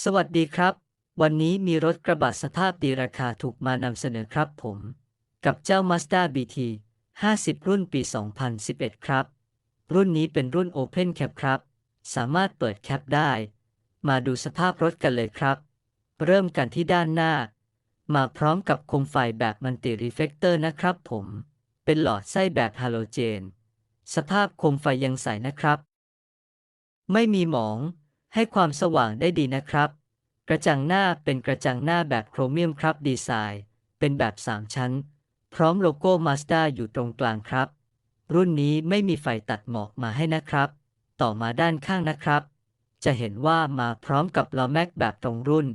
สวัสดีครับ วันนี้มีรถกระบะสภาพดีราคาถูกมานำเสนอครับผม กับเจ้า Mazda BT 50 รุ่นปี 2011 ครับ รุ่นนี้เป็นรุ่น Open Cap ครับ สามารถเปิดแคปได้ มาดูสภาพรถกันเลยครับ เริ่มกันที่ด้านหน้า มาพร้อมกับโคมไฟแบบมันติรีเฟกเตอร์นะครับผม เป็นหลอดไส้แบบฮาโลเจน สภาพโคมไฟยังใสนะครับ ไม่มีหมอง ให้ความสว่างได้ดีนะครับ กระจังหน้าเป็นกระจังหน้าแบบโครเมียมครับดีไซน์ เป็นแบบ 3 ชั้น พร้อมโลโก้ Mazda อยู่ตรงกลางครับ รุ่นนี้ไม่มีไฟตัดหมอกมาให้นะครับ ต่อมาด้านข้างนะครับ จะเห็นว่ามาพร้อมกับล้อแม็กแบบตรงรุ่น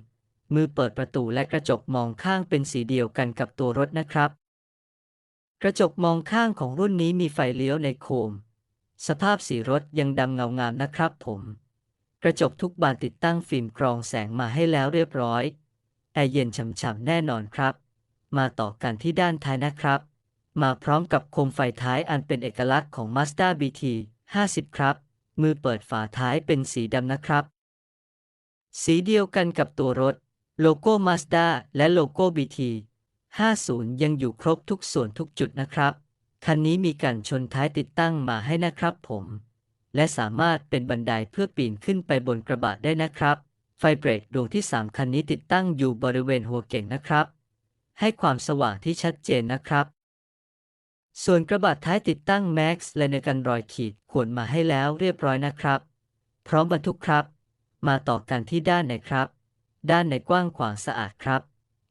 มือเปิดประตูและกระจกมองข้างเป็นสีเดียวกันกับตัวรถนะครับ กระจกมองข้างของรุ่นนี้มีไฟเลี้ยวในโคม สภาพสีรถยังดำเงางามนะครับผม กระจกทุกบานติดตั้งฟิล์มกรองแสงมาให้แล้วเรียบร้อย แอร์เย็นฉ่ำๆแน่นอนครับ มาต่อกันที่ด้านท้ายนะครับ มาพร้อมกับโคมไฟท้ายอันเป็นเอกลักษณ์ของ Mazda BT 50 ครับ มือเปิดฝาท้ายเป็นสีดำนะครับ สีเดียวกันกับตัวรถ โลโก้ Mazda และโลโก้ BT 50 ยังอยู่ครบทุกส่วนทุกจุดนะครับ คันนี้มีกันชนท้ายติดตั้งมาให้นะครับผม และสามารถเป็นบันไดเพื่อปีนขึ้นไปบนกระบะได้นะครับ ไฟเบรกดวงที่ 3 คันนี้ติดตั้งอยู่บริเวณหัวเก่งนะครับ ให้ความสว่างที่ชัดเจนนะครับ ส่วนกระบะท้ายติดตั้ง Max และในกันรอยขีดขวนมาให้แล้วเรียบร้อยนะครับ พร้อมบรรทุกครับ มาต่อกันที่ด้านในครับ ด้านในกว้างขวางสะอาดครับ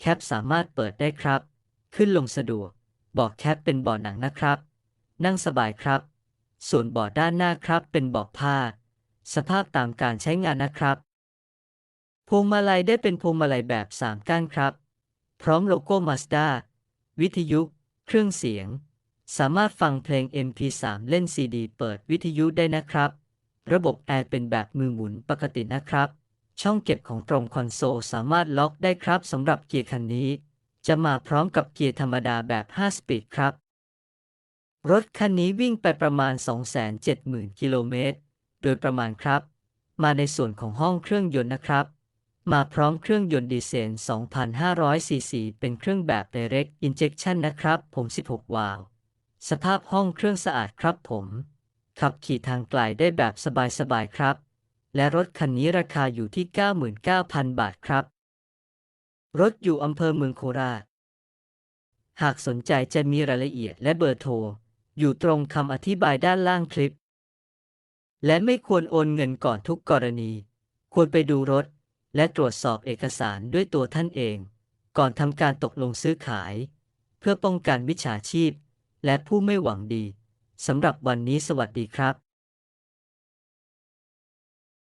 แคปสามารถเปิดได้ครับ ขึ้นลงสะดวกบาะแคปเป็นบาะหนังนะครับ นั่งสบายครับ ส่วนเบาะด้านหน้าครับ เป็นเบาะผ้า สภาพตามการใช้งานนะครับพวงมาลัยได้เป็นพวงมาลัยแบบ3ก้านครับ พร้อมโลโก้ Mazda วิทยุ เครื่องเสียง สามารถฟังเพลง MP3 เล่นซีดีเปิดวิทยุได้นะครับ ระบบแอร์เป็นแบบมือหมุนปกตินะครับ ช่องเก็บของตรงคอนโซลสามารถล็อกได้ครับสำหรับเกียร์คันนี้ จะมาพร้อมกับเกียร์ธรรมดาแบบ 5 สปีดครับ รถคันนี้วิ่งไปประมาณ 270,000 กิโลเมตร โดยประมาณครับ มาในส่วนของห้องเครื่องยนต์นะครับ มาพร้อมเครื่องยนต์ดีเซล 2,500 ซีซี เป็นเครื่องแบบ Direct Injection นะครับ ผม 16 วาล์วสภาพห้องเครื่องสะอาดครับผม ขับขี่ทางไกลได้แบบสบายๆครับ และรถคันนี้ราคาอยู่ที่ 99,000 บาทครับ รถอยู่อำเภอเมืองโคราช หากสนใจจะมีรายละเอียดและเบอร์โทร อยู่ตรงคำอธิบายด้านล่างคลิป และไม่ควรโอนเงินก่อนทุกกรณี ควรไปดูรถ และตรวจสอบเอกสารด้วยตัวท่านเอง ก่อนทำการตกลงซื้อขาย เพื่อป้องกันวิชาชีพ และผู้ไม่หวังดีสำหรับวันนี้สวัสดีครับ